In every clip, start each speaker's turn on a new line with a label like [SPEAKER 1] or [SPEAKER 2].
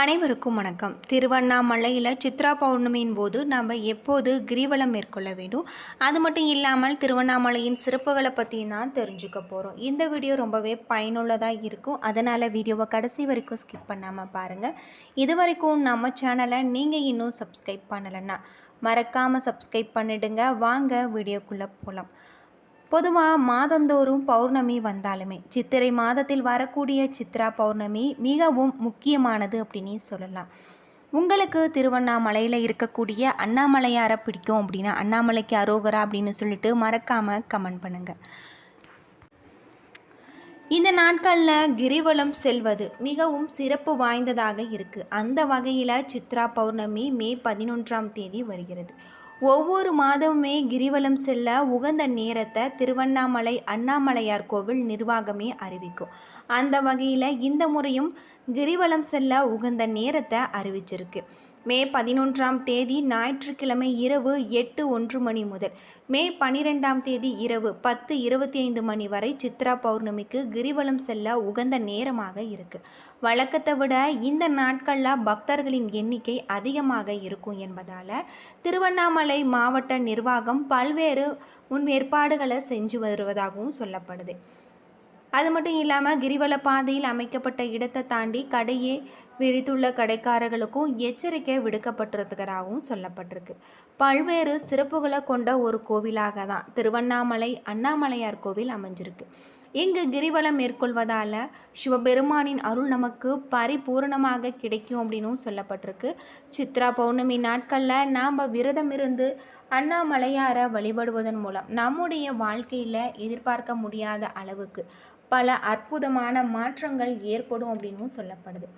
[SPEAKER 1] அனைவருக்கும் வணக்கம். திருவண்ணாமலையில் சித்ரா பௌர்ணமியின் போது நம்ம எப்போது கிரிவலம் மேற்கொள்ள வேண்டும்? அது மட்டும் இல்லாமல் திருவண்ணாமலையின் சிறப்புகளை பற்றியும் தான் தெரிஞ்சுக்க போகிறோம் இந்த வீடியோ ரொம்பவே பயனுள்ளதாக இருக்கும். அதனால் வீடியோவை கடைசி வரைக்கும் ஸ்கிப் பண்ணாமல் பாருங்கள் இது வரைக்கும் நம்ம சேனலை நீங்கள் இன்னும் சப்ஸ்கிரைப் பண்ணலைன்னா மறக்காமல் சப்ஸ்கிரைப் பண்ணிடுங்க. வாங்க வீடியோக்குள்ளே போகலாம் பொதுவாக மாதந்தோறும் பௌர்ணமி வந்தாலுமே சித்திரை மாதத்தில் வரக்கூடிய சித்ரா பௌர்ணமி மிகவும் முக்கியமானது அப்படின்னு சொல்லலாம். உங்களுக்கு திருவண்ணாமலையில் இருக்கக்கூடிய அண்ணாமலையாரை பிடிக்கும் அப்படின்னா அண்ணாமலைக்கு அரோகரா அப்படின்னு சொல்லிட்டு மறக்காமல் கமெண்ட் பண்ணுங்கள் இந்த நாட்களில் கிரிவலம் செல்வது மிகவும் சிறப்பு வாய்ந்ததாக இருக்குது அந்த வகையில் சித்ரா பௌர்ணமி மே பதினொன்றாம் தேதி வருகிறது. ஒவ்வொரு மாதமுமே கிரிவலம் செல்ல உகந்த நேரத்தை திருவண்ணாமலை அண்ணாமலையார் கோவில் நிர்வாகமே அறிவிக்கும். அந்த வகையில் இந்த முறையும் கிரிவலம் செல்ல உகந்த நேரத்தை அறிவிச்சிருக்கு. மே பதினொன்றாம் தேதி ஞாயிற்றுக்கிழமை இரவு எட்டு ஒன்று மணி முதல். மே பனிரெண்டாம் தேதி இரவு பத்து இருபத்தி ஐந்து மணி வரை சித்ரா பௌர்ணமிக்கு கிரிவலம் செல்ல உகந்த நேரமாக இருக்குது வழக்கத்தை விட இந்த நாட்களில் பக்தர்களின் எண்ணிக்கை அதிகமாக இருக்கும் என்பதால் திருவண்ணாமலை மாவட்ட நிர்வாகம் பல்வேறு முன்னேற்பாடுகளை செஞ்சு வருவதாகவும் சொல்லப்படுது. அது மட்டும் இல்லாமல் கிரிவல பாதையில் அமைக்கப்பட்ட இடத்தை தாண்டி கடையே விரித்துள்ள கடைக்காரர்களுக்கும் எச்சரிக்கை விடுக்கப்பட்டிருக்கிறதாகவும் சொல்லப்பட்டிருக்கு. பல்வேறு சிறப்புகளை கொண்ட ஒரு கோவிலாக தான் திருவண்ணாமலை அண்ணாமலையார் கோவில் அமைஞ்சிருக்கு. இங்கு கிரிவலம் மேற்கொள்வதால் சிவபெருமானின் அருள் நமக்கு பரிபூரணமாக கிடைக்கும் அப்படின்னும் சொல்லப்பட்டிருக்கு. சித்ரா பௌர்ணமி நாட்களில் நாம் விரதம் இருந்து அண்ணாமலையாரை வழிபடுவதன் மூலம் நம்முடைய வாழ்க்கையில் எதிர்பார்க்க முடியாத அளவுக்கு பல அற்புதமான மாற்றங்கள் ஏற்படும் அப்படின்னும் சொல்லப்படுது.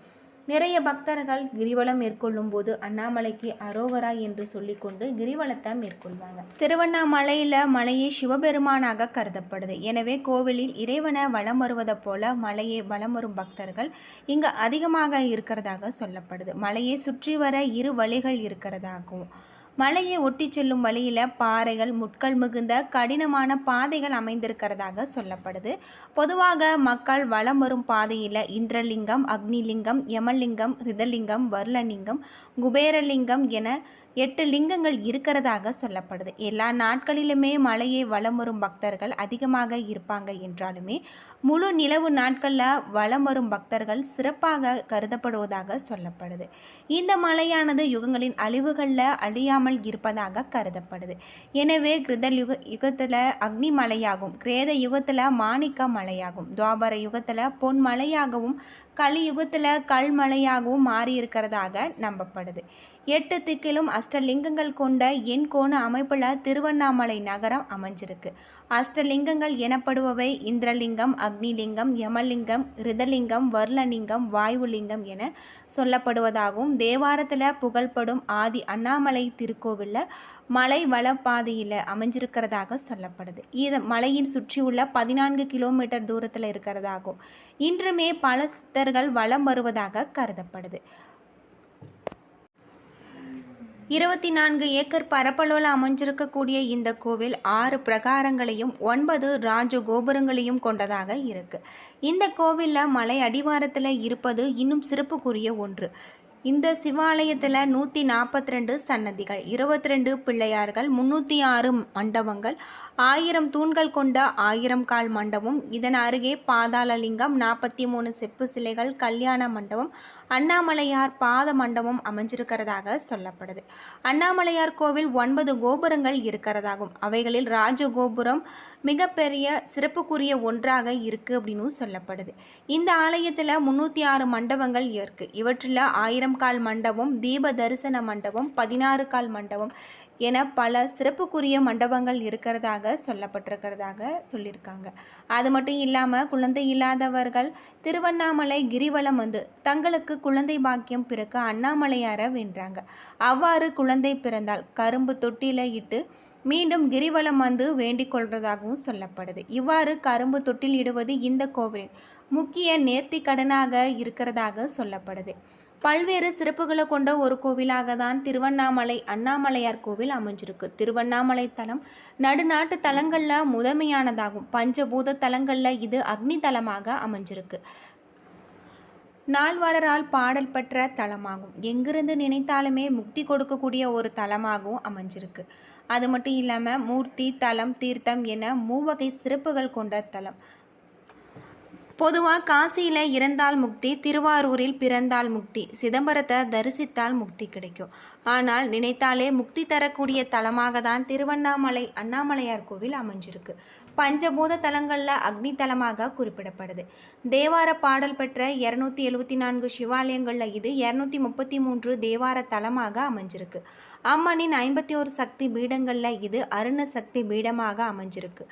[SPEAKER 1] நிறைய பக்தர்கள் கிரிவலம் மேற்கொள்ளும் போது அண்ணாமலைக்கு அரோகரா என்று சொல்லிக்கொண்டு கிரிவலத்தை மேற்கொள்வாங்க. திருவண்ணாமலையில் மலையே சிவபெருமானாக கருதப்படுது. எனவே கோவிலில் இறைவனை வலம் வருவதை போல மலையை வலம் வரும் பக்தர்கள் இங்கு அதிகமாக இருக்கிறதாக சொல்லப்படுது. மலையை சுற்றி வர இரு வழிகள் இருக்கிறதாகவும் மலையை ஒட்டி செல்லும் வழியில் பாறைகள் முட்கள் மிகுந்த கடினமான பாதைகள் அமைந்திருக்கிறதாக சொல்லப்படுது. பொதுவாக மக்கள் வலம் வரும் பாதையில் இந்திரலிங்கம் அக்னிலிங்கம் யமலிங்கம் ரிதலிங்கம் வர்லலிங்கம் குபேரலிங்கம் என எட்டு லிங்கங்கள் இருக்கிறதாக சொல்லப்படுது. எல்லா நாட்களிலுமே மலையை வலம் வரும் பக்தர்கள் அதிகமாக இருப்பாங்க என்றாலுமே முழு நிலவு நாட்களில் வலம் வரும் பக்தர்கள் சிறப்பாக கருதப்படுவதாக சொல்லப்படுது. இந்த மலையானது யுகங்களின் அழிவுகளில் அழியாமல் இருப்பதாக கருதப்படுது. எனவே கிருதல் யுக யுகத்தில் அக்னி மலையாகும் கிரேத யுகத்தில் மாணிக்க மலையாகும் துவாபர யுகத்தில் பொன் மலையாகவும் கலியுகத்தில் கல்மலையாகவும் மாறியிருக்கிறதாக நம்பப்படுது. எட்டு திக்கிலும் அஷ்டலிங்கங்கள் கொண்ட எண் கோண அமைப்பில் திருவண்ணாமலை நகரம் அமைஞ்சிருக்கு. அஷ்டலிங்கங்கள் எனப்படுபவை இந்திரலிங்கம் அக்னிலிங்கம் யமலிங்கம் ரிதலிங்கம் வர்லலிங்கம் வாயுலிங்கம் என சொல்லப்படுவதாகவும் தேவாரத்தில் புகழ்படும் ஆதி அண்ணாமலை திருக்கோவிலில் மலை வளப்பாதையில் அமைஞ்சிருக்கிறதாக சொல்லப்படுது. இது மலையின் சுற்றியுள்ள பதினான்கு கிலோமீட்டர் தூரத்தில் இருக்கிறதாகும். இன்றுமே பல சித்தர்கள் வலம் வருவதாக கருதப்படுது. இருபத்தி நான்கு ஏக்கர் பரப்பளவில் அமைஞ்சிருக்கக்கூடிய இந்த கோவில் ஆறு பிரகாரங்களையும் ஒன்பது ராஜ கோபுரங்களையும் கொண்டதாக இருக்கு. இந்த கோவிலில் மலை அடிவாரத்தில் இருப்பது இன்னும் சிறப்புக்குரிய ஒன்று. இந்த சிவாலயத்தில் நூற்றி நாற்பத்தி ரெண்டு சன்னதிகள் இருபத்தி ரெண்டு பிள்ளையார்கள் முந்நூற்றி ஆறு மண்டபங்கள் ஆயிரம் தூண்கள் கொண்ட ஆயிரம் கால் மண்டபம் இதன் அருகே பாதாளலிங்கம் நாற்பத்தி மூணு செப்பு சிலைகள் கல்யாண மண்டபம் அண்ணாமலையார் பாத மண்டபம் அமைஞ்சிருக்கிறதாக சொல்லப்படுது. அண்ணாமலையார் கோவில் ஒன்பது கோபுரங்கள் இருக்கிறதாகும். அவைகளில் ராஜகோபுரம் மிகப்பெரிய சிறப்புக்குரிய ஒன்றாக இருக்குது அப்படின்னு சொல்லப்படுது. இந்த ஆலயத்தில் முந்நூற்றி ஆறு மண்டபங்கள் இருக்குது இவற்றில் ஆயிரம் கால் மண்டபம் தீப தரிசன மண்டபம் பதினாறு கால் மண்டபம் என பல சிறப்புக்குரிய மண்டபங்கள் இருக்கிறதாக சொல்லப்பட்டிருக்கிறதாக சொல்லியிருக்காங்க. அது மட்டும் இல்லாமல் குழந்தை இல்லாதவர்கள் திருவண்ணாமலை கிரிவலம் வந்து தங்களுக்கு குழந்தை பாக்கியம் பிறக்க அண்ணாமலையார வென்றாங்க. அவ்வாறு குழந்தை பிறந்தால் கரும்பு தொட்டில இட்டு மீண்டும் கிரிவலம் வந்து வேண்டிக் கொள்வதாகவும் சொல்லப்படுது. இவ்வாறு கரும்பு தொட்டில் இடுவது இந்த கோவிலின் முக்கிய நேர்த்தி கடனாக இருக்கிறதாக சொல்லப்படுது. பல்வேறு சிறப்புகளை கொண்ட ஒரு கோவிலாக தான் திருவண்ணாமலை அண்ணாமலையார் கோவில் அமைஞ்சிருக்கு. திருவண்ணாமலை தலம் நடுநாட்டு தலங்களில் முதன்மையானதாகும். பஞ்சபூத தலங்களில் இது அக்னி தலமாக அமைஞ்சிருக்கு. நால்வாளரால் பாடல் பெற்ற தலமாகும். எங்கிருந்து நினைத்தாலுமே முக்தி கொடுக்கக்கூடிய ஒரு தலமாகவும் அமைஞ்சிருக்கு. அது மட்டும் இல்லாமல் மூர்த்தி தலம் தீர்த்தம் என மூவகை சிறப்புகள் கொண்ட தலம். பொதுவாக காசியில் இறந்தால் முக்தி திருவாரூரில் பிறந்தால் முக்தி சிதம்பரத்தை தரிசித்தால் முக்தி கிடைக்கும். ஆனால் நினைத்தாலே முக்தி தரக்கூடிய தலமாக தான் திருவண்ணாமலை அண்ணாமலையார் கோவில் அமைஞ்சிருக்கு. பஞ்சபூத தலங்களில் அக்னி தலமாக குறிப்பிடப்படுது. தேவார பாடல் பெற்ற இரநூத்தி எழுபத்தி நான்கு சிவாலயங்களில் இது இரநூத்தி முப்பத்தி மூன்று தேவார தலமாக அமைஞ்சிருக்கு. அம்மனின் ஐம்பத்தி ஒரு சக்தி பீடங்களில் இது அருண சக்தி பீடமாக அமைஞ்சிருக்கு.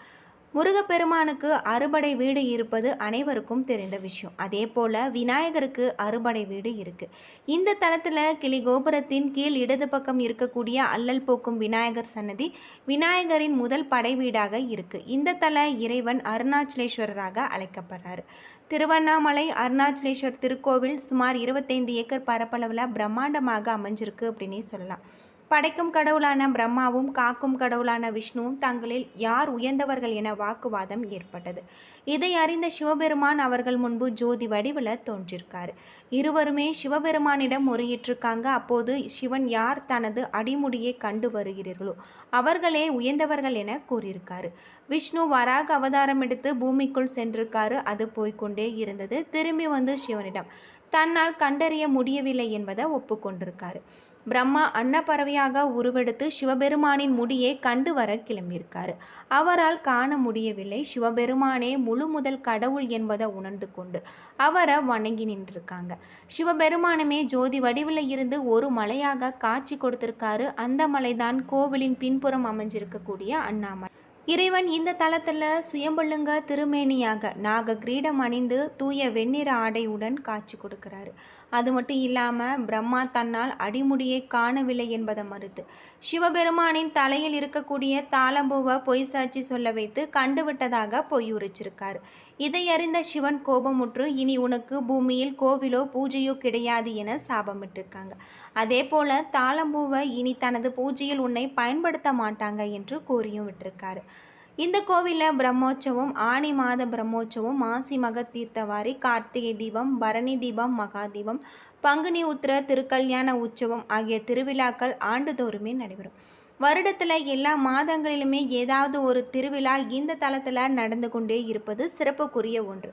[SPEAKER 1] முருகப்பெருமானுக்கு அறுபடை வீடு இருப்பது அனைவருக்கும் தெரிந்த விஷயம். அதே போல் விநாயகருக்கு அறுபடை வீடு இருக்குது இந்த தளத்தில் கிளி கோபுரத்தின் கீழ் இடது பக்கம் இருக்கக்கூடிய அல்லல் போக்கும் விநாயகர் சன்னதி விநாயகரின் முதல் படை வீடாக இருக்குது இந்த தல இறைவன் அருணாச்சலேஸ்வரராக அழைக்கப்படுறாரு. திருவண்ணாமலை அருணாச்சலேஸ்வர் திருக்கோவில் சுமார் இருபத்தைந்து ஏக்கர் பரப்பளவில் பிரம்மாண்டமாக அமைஞ்சிருக்கு அப்படின்னே சொல்லலாம். படைக்கும் கடவுளான பிரம்மாவும் காக்கும் கடவுளான விஷ்ணுவும் தங்களில் யார் உயர்ந்தவர்கள் என வாக்குவாதம் ஏற்பட்டது. இதை அறிந்த சிவபெருமான் அவர்கள் முன்பு ஜோதி வடிவில் தோன்றியிருக்கார் இருவருமே சிவபெருமானிடம் முறையிட்டிருக்காங்க. அப்போது சிவன் யார் தனது அடிமுடியை கண்டு வருகிறீர்களோ அவர்களே உயர்ந்தவர்கள் என கூறியிருக்காரு. விஷ்ணு வராக அவதாரம் எடுத்து பூமிக்குள் சென்றிருக்காரு. அது போய்க்கொண்டே இருந்தது. திரும்பி வந்து சிவனிடம் தன்னால் கண்டறிய முடியவில்லை என்பதை ஒப்புக்கொண்டிருக்காரு. பிரம்மா அன்னப்பறவையாக உருவெடுத்து சிவபெருமானின் முடியை கண்டு வர கிளம்பியிருக்காரு. அவரால் காண முடியவில்லை. சிவபெருமானே முழு முதல் கடவுள் என்பதை உணர்ந்து கொண்டு அவரை வணங்கி நின்றிருக்காங்க. சிவபெருமானுமே ஜோதி வடிவில் இருந்து ஒரு மலையாக காட்சி கொடுத்திருக்காரு. அந்த மலைதான் கோவிலின் பின்புறம் அமைஞ்சிருக்கக்கூடிய அண்ணாமலை. இறைவன் இந்த தலத்தில் சுயம்புள்ளுங்க திருமேனியாக நாக கிரீடம் அணிந்து தூய வெண்ணிற ஆடையுடன் காட்சி கொடுக்கிறாரு. அது மட்டும் இல்லாமல் பிரம்மா தன்னால் அடிமுடியை காணவில்லை என்பதை மறுத்து. சிவபெருமானின் தலையில் இருக்கக்கூடிய தாளம்பூவை பொய் சாட்சி சொல்ல வைத்து கண்டுவிட்டதாக பொய் உரைச்சிருக்காரு இதை அறிந்த சிவன் கோபமுற்று இனி உனக்கு பூமியில் கோவிலோ பூஜையோ கிடையாது என சாபமிட்டிருக்காங்க. அதே போல தாளம்பூவை இனி தனது பூஜையில் உன்னை பயன்படுத்த மாட்டாங்க என்று கூறியும் விட்டிருக்காரு. இந்த கோவிலில் பிரம்மோற்சவம் ஆணி மாத பிரம்மோற்சவம் மாசி மக தீர்த்தவாரி கார்த்திகை தீபம் பரணி தீபம் மகா தீபம் பங்குனி உத்திர திருக்கல்யாண உற்சவம் ஆகிய திருவிழாக்கள் ஆண்டுதோறுமே நடைபெறும். வருடத்தில் எல்லா மாதங்களிலுமே ஏதாவது ஒரு திருவிழா இந்த தளத்தில் நடந்து கொண்டே இருப்பது சிறப்புக்குரிய ஒன்று.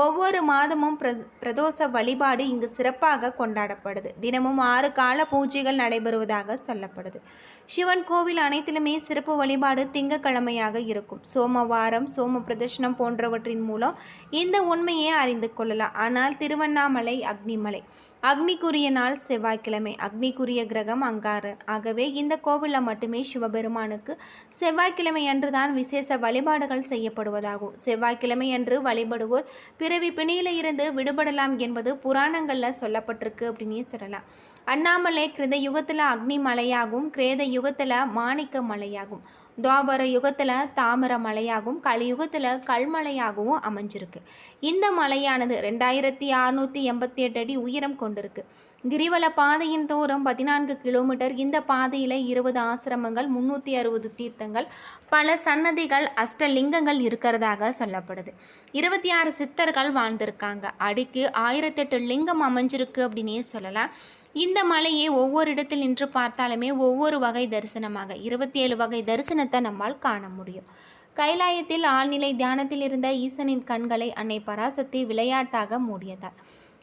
[SPEAKER 1] ஒவ்வொரு மாதமும் பிர பிரதோஷ வழிபாடு இங்கு சிறப்பாக கொண்டாடப்படுது. தினமும் ஆறு கால பூஜைகள் நடைபெறுவதாக சொல்லப்படுது. சிவன் கோவில் அனைத்திலுமே சிறப்பு வழிபாடு திங்கக்கிழமையாக இருக்கும். சோமவாரம் சோம பிரதர்ஷனம் போன்றவற்றின் மூலம் இந்த உண்மையை அறிந்து கொள்ளலாம். ஆனால் திருவண்ணாமலை அக்னிமலை அக்னிக்குரிய நாள் செவ்வாய்க்கிழமை. அக்னிக்குரிய கிரகம் அங்காரன் ஆகவே இந்த கோவிலில் மட்டுமே சிவபெருமானுக்கு செவ்வாய்க்கிழமை அன்றுதான் விசேஷ வழிபாடுகள் செய்யப்படுவதாகும். செவ்வாய்க்கிழமை அன்று வழிபடுவோர் பிறவி பிணியில இருந்து விடுபடலாம் என்பது புராணங்களில் சொல்லப்பட்டிருக்கு அப்படின்னு சொல்லலாம். அண்ணாமலை கிருத யுகத்தில் அக்னி மலையாகும். கிரேத யுகத்தில் மாணிக்க மலையாகும். துவாபர யுகத்தில் தாமிர மலையாகவும் கலியுகத்தில் கல்மலையாகவும் அமைஞ்சிருக்கு. இந்த மலையானது ரெண்டாயிரத்தி அறுநூற்றி எண்பத்தி எட்டு அடி உயரம் கொண்டிருக்கு. கிரிவல பாதையின் தூரம் பதினான்கு கிலோமீட்டர். இந்த பாதையில் இருபது ஆசிரமங்கள் முந்நூற்றி அறுபது தீர்த்தங்கள் பல சன்னதிகள் அஷ்டலிங்கங்கள் இருக்கிறதாக சொல்லப்படுது. இருபத்தி ஆறு சித்தர்கள் வாழ்ந்திருக்காங்க. அடிக்கு ஆயிரத்தெட்டு லிங்கம் அமைஞ்சிருக்கு அப்படின்னே சொல்லலாம். இந்த மலையை ஒவ்வொரு இடத்தில் நின்று பார்த்தாலுமே ஒவ்வொரு வகை தரிசனமாக இருபத்தி ஏழு வகை தரிசனத்தை நம்மால் காண முடியும். கைலாயத்தில் ஆழ்நிலை தியானத்தில் இருந்த ஈசனின் கண்களை அன்னை பராசக்தி விளையாட்டாக மூடியதால்.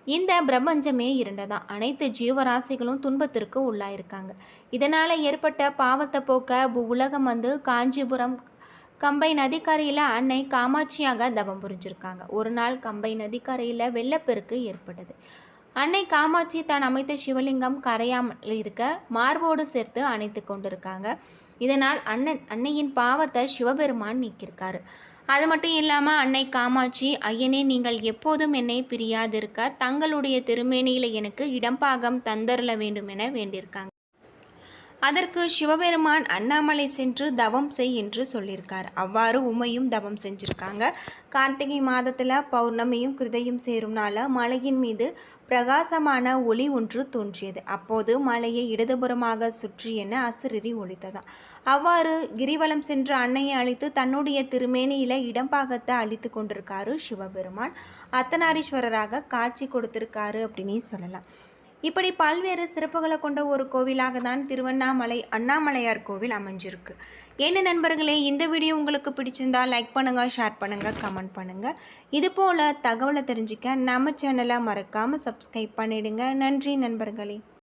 [SPEAKER 1] இந்த பிரபஞ்சமே இருண்டதான் அனைத்து ஜீவராசிகளும் துன்பத்திற்கு உள்ளாயிருக்காங்க. இதனால் ஏற்பட்ட பாவத்தை போக்க உலகம் வந்து காஞ்சிபுரம் கம்பை நதிக்கரையில் அன்னை காமாட்சியாக தவம் புரிஞ்சிருக்காங்க. ஒரு நாள் கம்பை நதிக்கரையில் வெள்ளப்பெருக்கு ஏற்பட்டது. அன்னை காமாட்சி தான் அமைத்த சிவலிங்கம் கரையாமல் இருக்க மார்போடு சேர்த்து அணைத்து கொண்டிருக்காங்க. இதனால் அண்ணன் அன்னையின் பாவத்தை சிவபெருமான் நீக்கியிருக்காரு. அது மட்டும் இல்லாமல் அன்னை காமாட்சி ஐயனே நீங்கள் எப்போதும் என்னை பிரியாதிருக்க தங்களுடைய திருமேனியில் எனக்கு இடம்பாகம் தந்தரல வேண்டும் என வேண்டியிருக்காங்க. அதற்கு சிவபெருமான் அண்ணாமலை சென்று தவம் செய் என்று சொல்லியிருக்கார். அவ்வாறு உமையும் தவம் செஞ்சுருக்காங்க. கார்த்திகை மாதத்தில் பௌர்ணமியும் கிருதையும் சேரும்னால மலையின் மீது பிரகாசமான ஒளி ஒன்று தோன்றியது. அப்போது மலையை இடதுபுறமாக சுற்றி என அசுரரி ஒழித்ததாம் அவ்வாறு கிரிவலம் சென்று அன்னையை அழைத்து தன்னுடைய திருமேனியில இடம்பாகத்தை அழித்து கொண்டிருக்காரு சிவபெருமான். அத்தனாரீஸ்வரராக காட்சி கொடுத்திருக்காரு அப்படின்னு சொல்லலாம். இப்படி பல்வேறு சிறப்புகளை கொண்ட ஒரு கோவிலாக தான் திருவண்ணாமலை அண்ணாமலையார் கோவில் அமைஞ்சிருக்கு. என்ன நண்பர்களே இந்த வீடியோ உங்களுக்கு பிடிச்சிருந்தா லைக் பண்ணுங்கள் ஷேர் பண்ணுங்கள் கமெண்ட் பண்ணுங்கள் இது போல் தகவலை தெரிஞ்சுக்க நம்ம சேனலை மறக்காமல் சப்ஸ்கிரைப் பண்ணிவிடுங்க நன்றி நண்பர்களே.